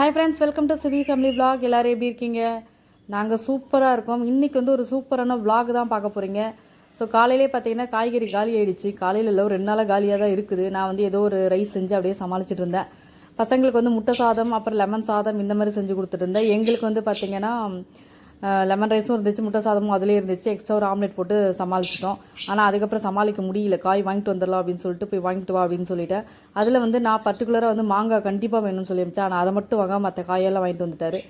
Hi friends welcome to Sivi family vlog. எல்லோரும் எப்படி இருக்கீங்க? நாங்கள் சூப்பராக இருக்கோம். இன்றைக்கி வந்து ஒரு சூப்பரான vlog தான் பார்க்க போகிறீங்க ஸோ காலையிலே பார்த்தீங்கன்னா காய்கறி காலி ஆகிடுச்சு காலையில் இல்லை ஒரு ரெண்டு நாளாக காலியாக தான் இருக்குது. நான் வந்து ஏதோ ஒரு ரைஸ் செஞ்சு அப்படியே சமாளிச்சிட்டு இருந்தேன். பசங்களுக்கு வந்து முட்டை சாதம் அப்புறம் லெமன் சாதம் இந்த மாதிரி செஞ்சு கொடுத்துட்டு இருந்தேன். எங்களுக்கு வந்து பார்த்தீங்கன்னா லெமன் ரைஸும் இருந்துச்சு முட்டை சாதமும் அதிலே இருந்துச்சு. எக்ஸ்ட்ரா ஒரு ஆம்லேட் போட்டு சமாளிச்சிட்டோம். ஆனால் அதுக்கப்புறம் சமாளிக்க முடியல. காய் வாங்கிட்டு வந்துடலாம் அப்படின்னு சொல்லிட்டு போய் வாங்கிட்டு வா அப்படின்னு சொல்லிட்டேன். அதில் வந்து நான் பர்டிகுலராக வந்து மாங்காய் கண்டிப்பாக வேணும்னு சொல்லி இருந்துச்சு. ஆனால் அதை மட்டும் வாங்க மற்ற காயெல்லாம் வாங்கிட்டு வந்துட்டார்.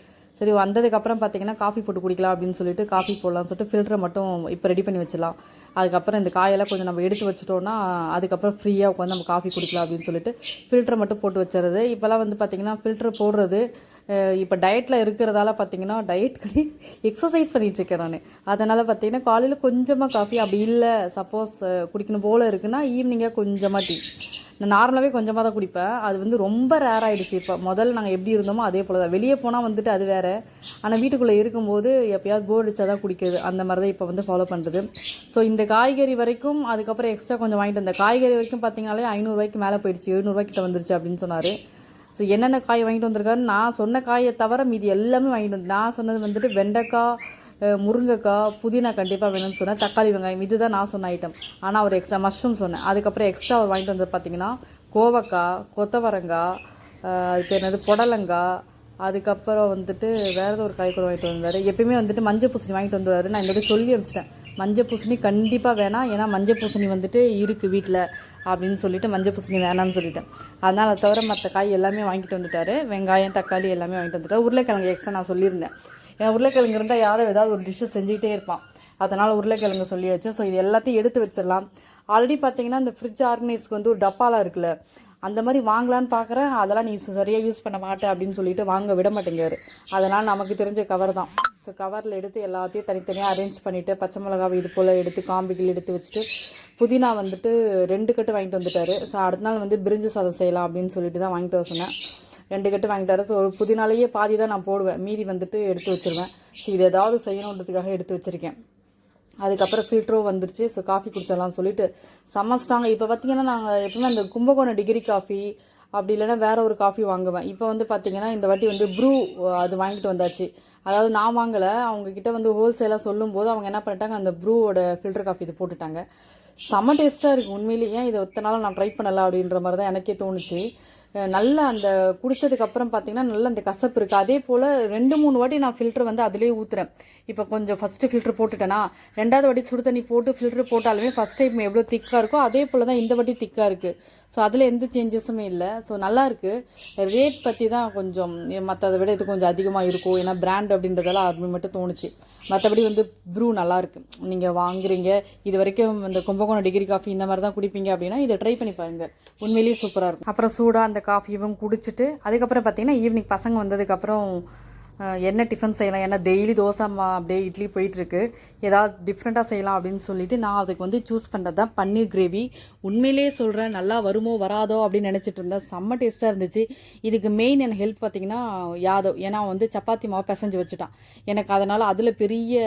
சரி வந்ததுக்கப்புறம் பார்த்தீங்கன்னா காஃபி போட்டு குடிக்கலாம் அப்படின்னு சொல்லிட்டு காஃபி போடலாம்னு சொல்லிட்டு ஃபில்டரை மட்டும் இப்போ ரெடி பண்ணி வச்சிடலாம். அதுக்கப்புறம் இந்த காயெல்லாம் கொஞ்சம் நம்ம எடுத்து வச்சிட்டோன்னா அதுக்கப்புறம் ஃப்ரீயாக உட்காந்து நம்ம காஃபி குடிக்கலாம் அப்படின்னு சொல்லிட்டு ஃபில்டரை மட்டும் போட்டு வச்சுறது இப்போல்லாம் வந்து பார்த்தீங்கன்னா ஃபில்டர் போடுறது இப்போ டயட்டில் இருக்கிறதால பார்த்தீங்கன்னா டயட் கடி எக்ஸசைஸ் பண்ணிகிட்ருக்கேன் நான். அதனால் பார்த்தீங்கன்னா காலையில் கொஞ்சமாக காஃபி அப்படி இல்லை சப்போஸ் குடிக்கணும் போல் இருக்குன்னா ஈவினிங்காக கொஞ்சமாக டீ நான் நார்மலாகவே கொஞ்சமாக தான் குடிப்பேன். அது வந்து ரொம்ப ரேர் ஆகிடுச்சு இப்போ. முதல்ல நாங்கள் எப்படி இருந்தோமோ அதே போல் தான் வெளியே போனால் வந்துட்டு அது வேறு. ஆனால் வீட்டுக்குள்ளே இருக்கும்போது எப்பயாவது போர் அடிச்சா தான் குடிக்கிறது. அந்த மாதிரி தான் இப்போ வந்து ஃபாலோ பண்ணுறது ஸோ இந்த காய்கறி வரைக்கும் அதுக்கப்புறம் எக்ஸ்ட்ரா கொஞ்சம் வாங்கிட்டு வந்தேன். காய்கறி வரைக்கும் பார்த்தீங்கனாலே ஐநூறுரூவாய்க்கு மேலே போயிடுச்சு. எழுநூறுவாய்க்கிட்ட வந்துருச்சு அப்படின்னு சொன்னார். ஸோ என்னென்ன காய் வாங்கிட்டு வந்திருக்காரு நான் சொன்ன காயை தவிர மீதி எல்லாமே வாங்கிட்டு வந்து நான் சொன்னது வந்துட்டு வெண்டைக்காய் முருங்கைக்காய் புதினா கண்டிப்பாக வேணும்னு சொன்னேன். தக்காளி வெங்காயம் இதுதான் நான் சொன்ன ஐட்டம் ஆனால் ஒரு எக்ஸ்ட்ரா மஷ்ரூம் சொன்னேன். அதுக்கப்புறம் எக்ஸ்ட்ரா அவர் வாங்கிட்டு வந்தது பார்த்தீங்கன்னா கோவக்காய் கொத்தவரங்காய் அதுக்கு என்னது? புடலங்காய். அதுக்கப்புறம் வந்துட்டு வேறு ஏதோ ஒரு காய் கூட வாங்கிட்டு வந்தார். எப்பயுமே வந்துட்டு மஞ்சள் பூசணி வாங்கிட்டு வந்துடுவார் நான் என்னோட சொல்லி அனுப்பிச்சிட்டேன். மஞ்சள் பூசணி கண்டிப்பாக வேணாம். ஏன்னா மஞ்சள் பூசணி வந்துட்டு இருக்குது வீட்டில் அப்படின்னு சொல்லிட்டு மஞ்சள் பூசணி வேணாம்னு சொல்லிட்டேன். அதனால் தவிர மற்ற காய் எல்லாமே வாங்கிட்டு வந்துட்டார். வெங்காயம் தக்காளி எல்லாமே வாங்கிட்டு வந்துட்டார். உருளைக்கிழங்கு எக்ஸ்ட்ரா நான் சொல்லியிருந்தேன். ஏன்னா உருளைக்கிழங்கு இருந்தால் யாரும் ஏதாவது ஒரு டிஷ்ஷு செஞ்சுக்கிட்டே இருப்பான். அதனால் உருளைக்கிழங்கு சொல்லியாச்சு ஸோ இது எல்லாத்தையும் எடுத்து வச்சிடலாம். ஆல்ரெடி பார்த்தீங்கன்னா இந்த ஃப்ரிட்ஜ் ஆர்கனைஸ்க்கு வந்து ஒரு டப்பாலாம் இருக்குல்ல அந்த மாதிரி வாங்கலான்னு பார்க்குறேன் அதெல்லாம் நீ சரியாக யூஸ் பண்ண மாட்டேன் அப்படின்னு சொல்லிட்டு வாங்க விட மாட்டேங்கிறாரு. அதனால் நமக்கு தெரிஞ்ச கவர் தான். ஸோ கவரில் எடுத்து எல்லாத்தையும் தனித்தனியாக அரேஞ்ச் பண்ணிவிட்டு பச்சை மிளகாவை இது போல் எடுத்து காம்பிகள் எடுத்து வச்சுட்டு புதினா வந்துட்டு ரெண்டு கட்டு வாங்கிட்டு வந்துட்டார். ஸோ அடுத்த நாள் வந்து பிரிஞ்சு சாதம் செய்யலாம் அப்படின்னு சொல்லிட்டு தான் வாங்கிட்டு வர சொன்னேன். ரெண்டு கட்டு வாங்கிட்டாரு ஸோ ஒரு புதினாலேயே பாதி தான் நான் போடுவேன். மீதி வந்துட்டு எடுத்து வச்சிருவேன். ஸோ இது ஏதாவது செய்யணுன்றதுக்காக எடுத்து வச்சுருக்கேன். அதுக்கப்புறம் ஃபில்டரும் வந்துருச்சு. ஸோ காஃபி குடிச்சிடலாம் சொல்லிட்டு செம்ம இப்போ பார்த்தீங்கன்னா நாங்கள் எப்பவுமே அந்த கும்பகோணம் டிகிரி காஃபி அப்படி இல்லைன்னா வேற ஒரு காஃபி வாங்குவேன். இப்போ வந்து பார்த்தீங்கன்னா இந்த வாட்டி வந்து ப்ரூ அது வாங்கிட்டு வந்தாச்சு. அதாவது நான் வாங்கலை. அவங்க கிட்ட வந்து ஹோல்சேலாக சொல்லும்போது அவங்க என்ன பண்ணிட்டாங்க அந்த ப்ரூவோட ஃபில்டர் காஃபி இது போட்டுட்டாங்க. செம்ம டேஸ்ட்டாக இருக்குது உண்மையிலேயே ஏன் இதை ஒத்த நாள் நான் ட்ரை பண்ணலாம் அப்படின்ற மாதிரி தான் எனக்கே தோணுச்சு. நல்லா அந்த குடித்ததுக்கப்புறம் பார்த்தீங்கன்னா நல்ல அந்த கசப்பு இருக்குது அதே போல் ரெண்டு மூணு வாட்டி நான் ஃபில்டர் வந்து அதிலே ஊற்றுறேன் இப்போ கொஞ்சம் ஃபஸ்ட்டு ஃபில்ட்ரு போட்டுட்டேன்னா ரெண்டாவது வாட்டி சுடு தண்ணி போட்டு ஃபில்ட்ரு போட்டாலுமே ஃபஸ்ட் டைம் எவ்வளோ திக்காக இருக்கோ அதே போல் தான் இந்த வாட்டி திக்காக இருக்குது ஸோ அதில் எந்த சேஞ்சஸுமே இல்லை. ஸோ நல்லா இருக்குது ரேட் பற்றி தான் கொஞ்சம் மற்றதை விட இது கொஞ்சம் அதிகமாக இருக்கும். ஏன்னா பிராண்ட் அப்படின்றதெல்லாம் அது மட்டும் தோணுச்சு. மற்றபடி வந்து ப்ரூ நல்லாயிருக்கு நீங்கள் வாங்குறீங்க இது வரைக்கும் இந்த கும்பகோணம் டிகிரி காஃபி இந்த மாதிரி தான் குடிப்பீங்க அப்படின்னா இதை ட்ரை பண்ணி பாருங்கள் உண்மையிலேயே சூப்பராக இருக்கும். அப்புறம் சூடாக அந்த காஃபியும் குடிச்சிட்டு அதுக்கப்புறம் பார்த்தீங்கன்னா ஈவினிங் பசங்க வந்ததுக்கப்புறம் என்ன டிஃபன் செய்யலாம் ஏன்னா டெய்லி தோசை மா அப்படியே இட்லி போயிட்டுருக்கு ஏதாவது டிஃப்ரெண்ட்டாக செய்யலாம் அப்படின்னு சொல்லிட்டு நான் அதுக்கு வந்து சூஸ் பண்ணுறது தான் பன்னீர் கிரேவி உண்மையிலேயே சொல்கிறேன் நல்லா வருமோ வராதோ அப்படின்னு நினச்சிட்டு இருந்தேன். செம்ம டேஸ்ட்டாக இருந்துச்சு. இதுக்கு மெயின் எனக்கு ஹெல்ப் பார்த்தீங்கன்னா யாதவ். ஏன்னா அவன் வந்து சப்பாத்தி மாவு பிசைஞ்சு வச்சுட்டான். எனக்கு அதனால் அதில் பெரிய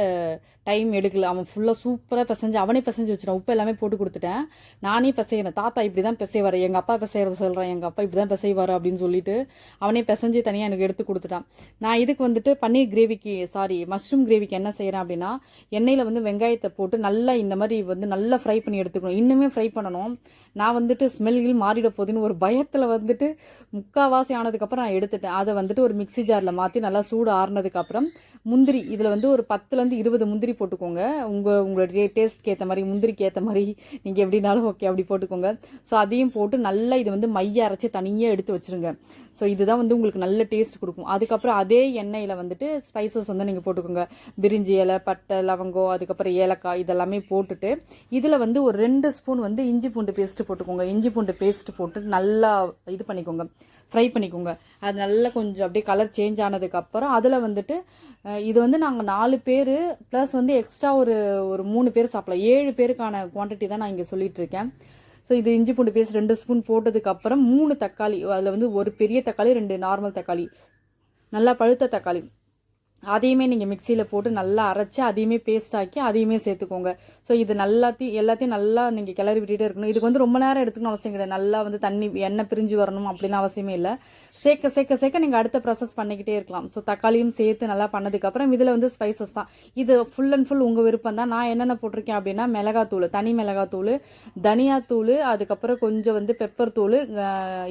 டைம் எடுக்கல. அவன் ஃபுல்லாக சூப்பராக பிசைஞ்சு அவனே பிசைஞ்சு வச்சுட்டான். உப்பு எல்லாமே போட்டு கொடுத்துட்டேன். நானே பிசைகிறேன் தாத்தா இப்படி தான் பிசைவார். எங்கள் அப்பா பிசைகிறத சொல்கிறேன் எங்கள் அப்பா இப்படி தான் பிசைவார் அப்படின்னு சொல்லிட்டு அவனே பிசைஞ்சு தனியாக எனக்கு எடுத்து கொடுத்துட்டான். நான் இதுக்கு வந்துட்டு பன்னீர் கிரேவிக்கு சாரி மஷ்ரூம் கிரேவிக்கு என்ன செய்கிறேன் அப்படின்னா எண்ணெயில் வந்து வெங்காயத்தை போட்டு நல்லா இந்த மாதிரி வந்து நல்லா ஃப்ரை பண்ணி எடுத்துக்கணும். இன்னுமே ஃப்ரை பண்ணணும். நான் வந்துட்டு ஸ்மெல்கில் மாறிட போகுதுன்னு ஒரு பயத்தில் வந்துட்டு முக்காவாசி ஆனதுக்கப்புறம் நான் எடுத்துட்டேன். அதை வந்துட்டு ஒரு மிக்ஸி ஜாரில் மாற்றி நல்லா சூடு ஆறுனதுக்கப்புறம் முந்திரி இதில் வந்து ஒரு பத்துலேருந்து இருபது முந்திரி போட்டுக்கோங்க. உங்கள் உங்களுடைய டேஸ்ட்க்கு ஏற்ற மாதிரி முந்திரிக்கு ஏற்ற மாதிரி நீங்கள் எப்படினாலும் ஓகே அப்படி போட்டுக்கோங்க. ஸோ அதையும் போட்டு நல்லா இது வந்து மைய அரைச்சி தனியாக எடுத்து வச்சுருங்க. ஸோ இதுதான் வந்து உங்களுக்கு நல்ல டேஸ்ட் கொடுக்கும். அதுக்கப்புறம் அதே எண்ணெயில் வந்துட்டு ஸ்பைசஸ் வந்து நீங்கள் போட்டுக்கோங்க. பிரிஞ்சி இலை பட்டை லவங்கம் அதுக்கப்புறம் ஏலக்காய் இதெல்லாமே போட்டுட்டு இதில் வந்து ஒரு ரெண்டு ஸ்பூன் வந்து இஞ்சி பூண்டு பேஸ்ட்டு போட்டுக்கோங்க. இஞ்சி பூண்டு பேஸ்ட் போட்டு நல்லா இது பண்ணிக்கோங்க. ஃப்ரை பண்ணிக்கோங்க. அது நல்லா கொஞ்சம் அப்படியே கலர் சேஞ்ச் ஆனதுக்கப்புறம் அதில் வந்துட்டு இது வந்து நாங்கள் நாலு பேர் ப்ளஸ் வந்து எக்ஸ்ட்ரா ஒரு ஒரு மூணு பேர் சாப்பிடலாம். ஏழு பேருக்கான குவான்டிட்டி தான் நான் இங்கே சொல்லிகிட்ருக்கேன் இருக்கேன். ஸோ இது இஞ்சி பூண்டு பேஸ்ட் ரெண்டு ஸ்பூன் போட்டதுக்கப்புறம் மூணு தக்காளி அதில் வந்து ஒரு பெரிய தக்காளி ரெண்டு நார்மல் தக்காளி. நல்லா பழுத்த தக்காளி. அதையுமே நீங்கள் மிக்சியில் போட்டு நல்லா அரைச்சி அதையுமே பேஸ்ட் ஆக்கி அதையுமே சேர்த்துக்கோங்க. ஸோ இது நல்லாத்தையும் எல்லாத்தையும் நல்லா நீங்கள் கிளறி விட்டுட்டே இருக்கணும். இதுக்கு வந்து ரொம்ப நேரம் எடுத்துக்கணும் அவசியம் கிடையாது. நல்லா வந்து தண்ணி எண்ணெய் பிரிஞ்சு வரணும் அப்படின்னு அவசியமே இல்லை. சேர்க்க சேர்க்க சேர்க்க நீங்கள் அடுத்த ப்ராசஸ் பண்ணிக்கிட்டே இருக்கலாம். ஸோ தக்காளியும் சேர்த்து நல்லா பண்ணதுக்கப்புறம் இதில் வந்து ஸ்பைசஸ் தான். இது ஃபுல் அண்ட் ஃபுல் உங்கள் விருப்பம் தான். நான் என்னென்ன போட்டிருக்கேன் அப்படின்னா மிளகாத்தூள் தனி மிளகாத்தூள் தனியாத்தூள் அதுக்கப்புறம் கொஞ்சம் வந்து பெப்பர் தூள்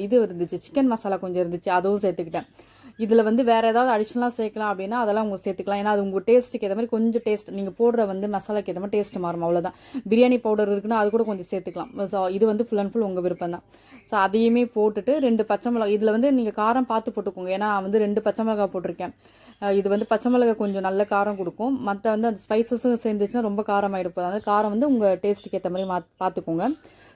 இது இருந்துச்சு. சிக்கன் மசாலா கொஞ்சம் இருந்துச்சு. அதுவும் சேர்த்துக்கிட்டேன். இதில் வந்து வேறு ஏதாவது அடிஷ்னலாக சேர்க்கலாம் அப்படின்னா அதெல்லாம் உங்கள் சேர்த்துக்கலாம். ஏன்னா அது உங்கள் டேஸ்ட்டுக்கு ஏற்ற மாதிரி கொஞ்சம் டேஸ்ட் நீங்கள் போடுற வந்து மசாலாக்கு ஏற்ற மாதிரி டேஸ்ட் மாறும் அவ்வளோதான் பிரியாணி பவுடர் இருக்குன்னா அது கூட கொஞ்சம் சேர்த்துக்கலாம். ஸோ இது வந்து ஃபுல் அண்ட் ஃபுல் உங்கள் விருப்பம் தான் ஸோ அதையுமே போட்டுட்டு ரெண்டு பச்சை மிளகா இதில் வந்து நீங்கள் காரம் பார்த்து போட்டுக்கோங்க. ஏன்னா வந்து ரெண்டு பச்சை மிளகா போட்டிருக்கேன். இது வந்து பச்சை மிளகா கொஞ்சம் நல்ல காரம் கொடுக்கும். மற்ற வந்து அந்த ஸ்பைசஸும் சேர்ந்துச்சுன்னா ரொம்ப காரமாகிருப்போம் அந்த காரம் வந்து உங்கள் டேஸ்ட்டுக்கு ஏற்ற மாதிரி மா பார்த்துக்கோங்க.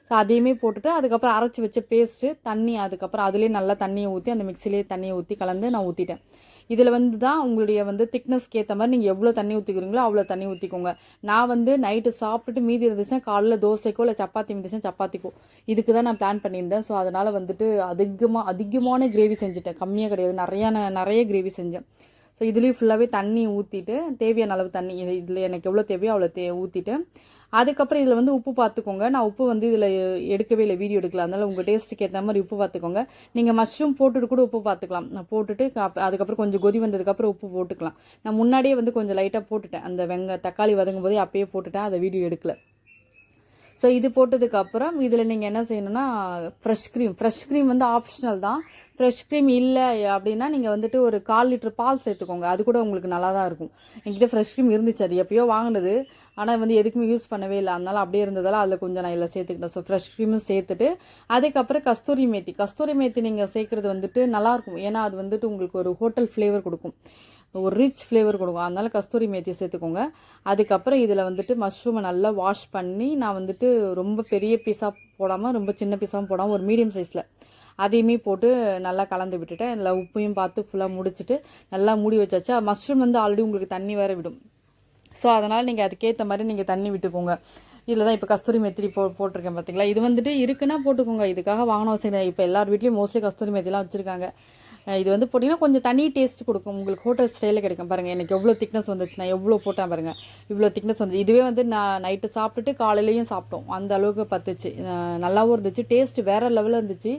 ஸோ அதையுமே போட்டுட்டு அதுக்கப்புறம் அரைச்சி வச்ச பேஸ்ட்டு தண்ணி அதுக்கப்புறம் அதுலேயே நல்லா தண்ணியை ஊற்றி அந்த மிக்சிலேயே தண்ணியை ஊற்றி கலந்து நான் ஊற்றிட்டேன் இதில் வந்து தான் உங்களுடைய வந்து திக்னஸ்க்கு ஏற்ற மாதிரி நீங்கள் எவ்வளோ தண்ணி ஊற்றிக்கிறீங்களோ அவ்வளோ தண்ணி ஊற்றிக்கோங்க நான் வந்து நைட்டு சாப்பிட்டுட்டு மீதி இருந்துச்சுன்னா காலையில் தோசைக்கோ இல்லை சப்பாத்தி இருந்துச்சுன்னா சப்பாத்திக்கோ. இதுக்கு தான் நான் பிளான் பண்ணியிருந்தேன். ஸோ அதனால் வந்துட்டு அதிகமாக அதிகமான கிரேவி செஞ்சுட்டேன். கம்மியாக கிடையாது. நிறையா நிறைய கிரேவி செஞ்சேன். ஸோ இதுலேயும் ஃபுல்லாகவே தண்ணி ஊற்றிட்டு தேவையான அளவு தண்ணி இதில் எனக்கு எவ்வளோ தேவையோ அவ்வளோ தே ஊற்றிட்டு அதுக்கப்புறம் இதில் வந்து உப்பு பார்த்துக்கோங்க நான் உப்பு வந்து இதில் எடுக்கவே இல்லை வீடியோ எடுக்கல. அதனால் உங்கள் டேஸ்ட்டுக்கு ஏற்ற மாதிரி உப்பு பார்த்துக்கோங்க நீங்கள் மஷ்ரூம் போட்டுட்டு கூட உப்பு பார்த்துக்கலாம் நான் போட்டுட்டு கா- அதுக்கப்புறம் கொஞ்சம் கொதி வந்ததுக்கப்புறம் உப்பு போட்டுக்கலாம். நான் முன்னாடியே வந்து கொஞ்சம் லைட்டாக போட்டுட்டேன். அந்த வெங்க தக்காளி வதங்கும் போதே அப்பயே போட்டுட்டேன். அதை வீடியோ எடுக்கலை. ஸோ இது போட்டதுக்கப்புறம் இதில் நீங்கள் என்ன செய்யணும்னா ஃப்ரெஷ் க்ரீம் ஃப்ரெஷ் க்ரீம் வந்து ஆப்ஷனல் தான். ஃப்ரெஷ் க்ரீம் இல்லை அப்படின்னா நீங்கள் வந்துட்டு ஒரு கால் லிட்டர் பால் சேர்த்துக்கோங்க. அது கூட உங்களுக்கு நல்லா தான் இருக்கும். என்கிட்ட ஃப்ரெஷ் க்ரீம் இருந்துச்சு. அது எப்பயோ வாங்கினது. ஆனால் வந்து எதுக்குமே யூஸ் பண்ணவே இல்லை. அதனால அப்படியே இருந்ததால் அதில் கொஞ்சம் நான் இதில் சேர்த்துக்கிட்டேன். ஸோ ஃப்ரெஷ் க்ரீமும் சேர்த்துட்டு அதுக்கப்புறம் கஸ்தூரி மேத்தி. கஸ்தூரி மேத்தி நீங்கள் சேர்க்குறது வந்துட்டு நல்லாயிருக்கும் ஏன்னா அது வந்துட்டு உங்களுக்கு ஒரு ஹோட்டல் ஃப்ளேவர் கொடுக்கும். ஒரு ரிச் ஃப்ளேவர் கொடுக்கும். அதனால கஸ்தூரி மேத்தியை சேர்த்துக்கோங்க. அதுக்கப்புறம் இதில் வந்துட்டு மஷ்ரூமை நல்லா வாஷ் பண்ணி நான் வந்துட்டு ரொம்ப பெரிய பீஸாக போடாமல் ரொம்ப சின்ன பீஸாகவும் போடாமல் ஒரு மீடியம் சைஸில் அதையுமே போட்டு நல்லா கலந்து விட்டுட்டேன். இதில் உப்பையும் பார்த்து ஃபுல்லாக முடிச்சுட்டு நல்லா மூடி வச்சாச்சு. மஷ்ரூம் வந்து ஆல்ரெடி உங்களுக்கு தண்ணி வேறு விடும். ஸோ அதனால் நீங்கள் அதுக்கேற்ற மாதிரி நீங்கள் தண்ணி விட்டுக்கோங்க. இதில் தான் இப்போ கஸ்தூரி மெத்திரி போ போட்டிருக்கேன் பார்த்தீங்களா இது வந்துட்டு இருக்குன்னா போட்டுக்கோங்க. இதுக்காக வாங்கணும் அவசியம் இப்போ எல்லார் வீட்லேயும் மோஸ்ட்லி கஸ்தூரி மெத்திலாம் வச்சுருக்காங்க. இது வந்து போட்டிங்கன்னா கொஞ்சம் தனி டேஸ்ட் கொடுக்கும். உங்களுக்கு ஹோட்டல் ஸ்டைலில் கிடைக்கும். பாருங்கள் எனக்கு எவ்வளோ திக்னஸ் வந்துச்சு நான் எவ்வளோ போட்டேன் பாருங்கள் இவ்வளோ திக்னஸ் வந்து இதுவே வந்து நான் நைட்டு சாப்பிட்டுட்டு காலையிலையும் சாப்பிட்டோம். அந்த அளவுக்கு பத்துச்சு. நல்லாவும் இருந்துச்சு. டேஸ்ட் வேறு லெவலில் இருந்துச்சு.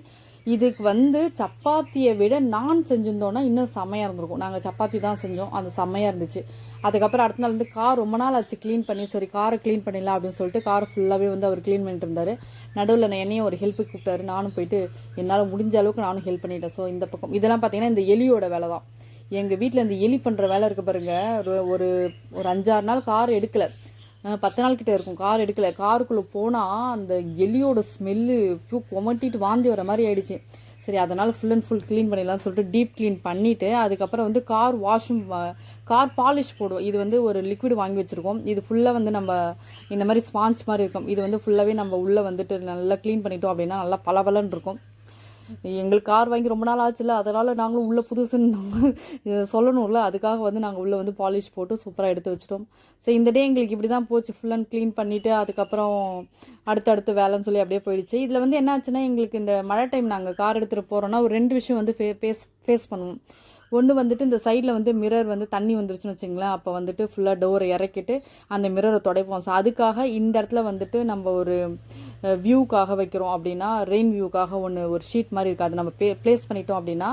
இதுக்கு வந்து சப்பாத்தியை விட நான் செஞ்சிருந்தோன்னா இன்னும் செம்மையாக இருந்திருக்கும். நாங்கள் சப்பாத்தி தான் செஞ்சோம். அந்த செம்மையாக இருந்துச்சு. அதுக்கப்புறம் அடுத்த நாள் வந்து கார் ரொம்ப நாள் ஆச்சு க்ளீன் பண்ணி. சரி காரை க்ளீன் பண்ணிடலாம் அப்படின்னு சொல்லிட்டு கார் ஃபுல்லாகவே வந்து அவர் க்ளீன் பண்ணிட்டு இருந்தார். நடுவில் நான் என்னையும் ஒரு ஹெல்ப்புக்கு கூப்பிட்டாரு. நானும் போயிட்டு என்னால் முடிஞ்ச அளவுக்கு நானும் ஹெல்ப் பண்ணிட்டேன். ஸோ இந்த பக்கம் இதெல்லாம் பார்த்தீங்கன்னா இந்த எலியோட வேலை தான். எங்கள் வீட்டில் இந்த எலி பண்ணுற வேலை இருக்க பாருங்க. ஒரு- ஒரு அஞ்சாறு நாள் கார் எடுக்கலை. பத்து நாள் கிட்ட இருக்கும். கார் எடுக்கல. காருக்குள்ளே போனால் அந்த எலியோட ஸ்மெல்லு கொமட்டிட்டு வாந்தி வர மாதிரி ஆயிடுச்சு. சரி அதனால் ஃபுல் அண்ட் ஃபுல் க்ளீன் பண்ணிடலாம்னு சொல்லிட்டு டீப் க்ளீன் பண்ணிவிட்டு அதுக்கப்புறம் வந்து கார் வாஷும் கார் பாலிஷ் போடுவோம். இது வந்து ஒரு லிக்விட் வாங்கி வச்சுருக்கோம். இது ஃபுல்லாக வந்து நம்ம இந்த மாதிரி ஸ்பாஞ்ச் மாதிரி இருக்கும். இது வந்து ஃபுல்லாகவே நம்ம உள்ளே வந்துட்டு நல்லா க்ளீன் பண்ணிட்டோம் அப்படின்னா நல்லா பளபளன்னு இருக்கும். எங்களுக்கு கார் வாங்கி ரொம்ப நாள் ஆச்சுல்ல அதனால் நாங்களும் உள்ளே புதுசுன்னு சொல்லணும்ல அதுக்காக வந்து நாங்கள் உள்ளே வந்து பாலிஷ் போட்டு சூப்பராக எடுத்து வச்சிட்டோம். ஸோ இந்த டே எங்களுக்கு இப்படி தான் போச்சு ஃபுல் அண்ட் க்ளீன் பண்ணிவிட்டு அதுக்கப்புறம் அடுத்தடுத்து வேலைன்னு சொல்லி அப்படியே போயிடுச்சு. இதில் வந்து என்ன ஆச்சுன்னா எங்களுக்கு இந்த மழை டைம் நாங்கள் கார் எடுத்துகிட்டு போகிறோன்னா ஒரு ரெண்டு விஷயம் வந்து ஃபே ஃபேஸ் ஃபேஸ் பண்ணுவோம். ஒன்று வந்துட்டு இந்த சைடில் வந்து மிரர் வந்து தண்ணி வந்துருச்சுன்னு வச்சுங்களேன் அப்போ வந்துட்டு ஃபுல்லாக டோரை இறக்கிட்டு அந்த மிரரை துடைப்போம். ஸோ அதுக்காக இந்த இடத்துல வந்துட்டு நம்ம ஒரு வியூக்காக வைக்கிறோம் அப்படின்னா ரெயின் வியூக்காக ஒன்று ஒரு ஷீட் மாதிரி இருக்குது. நம்ம பே ப்ளேஸ் பண்ணிட்டோம் அப்படின்னா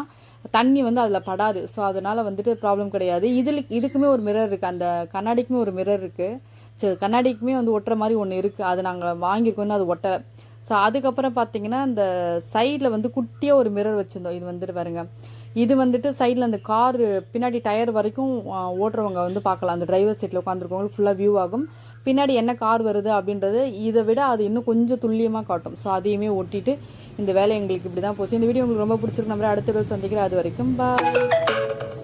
தண்ணி வந்து அதில் படாது. ஸோ அதனால் வந்துட்டு ப்ராப்ளம் கிடையாது. இதில் இதுக்குமே ஒரு மிரர் இருக்குது அந்த கண்ணாடிக்குமே ஒரு மிரர் இருக்குது சரி கண்ணாடிக்குமே வந்து ஒட்டுற மாதிரி ஒன்று இருக்குது அது நாங்கள் வாங்கியிருக்கோம்னு அது ஒட்டலை. ஸோ அதுக்கப்புறம் பார்த்தீங்கன்னா இந்த சைடில் வந்து குட்டியாக ஒரு மிரர் வச்சுருந்தோம். இது வந்துட்டு பாருங்க. இது வந்துட்டு சைடில் அந்த கார் பின்னாடி டயர் வரைக்கும் ஓட்டுறவங்க வந்து பார்க்கலாம். அந்த டிரைவர் சீட்டில் உட்காந்துருக்கவங்களுக்கு ஃபுல்லாக வியூ ஆகும். பின்னாடி என்ன கார் வருது அப்படின்றது இதை விட அது இன்னும் கொஞ்சம் துல்லியமாக காட்டும். ஸோ அதையுமே ஒட்டிட்டு இந்த வேலை எங்களுக்கு இப்படி தான் போச்சு. இந்த வீடியோ உங்களுக்கு ரொம்ப பிடிச்சிருக்கு நம்ம அடுத்த வீடியோ சந்திக்கிறேன். அது வரைக்கும் பாய்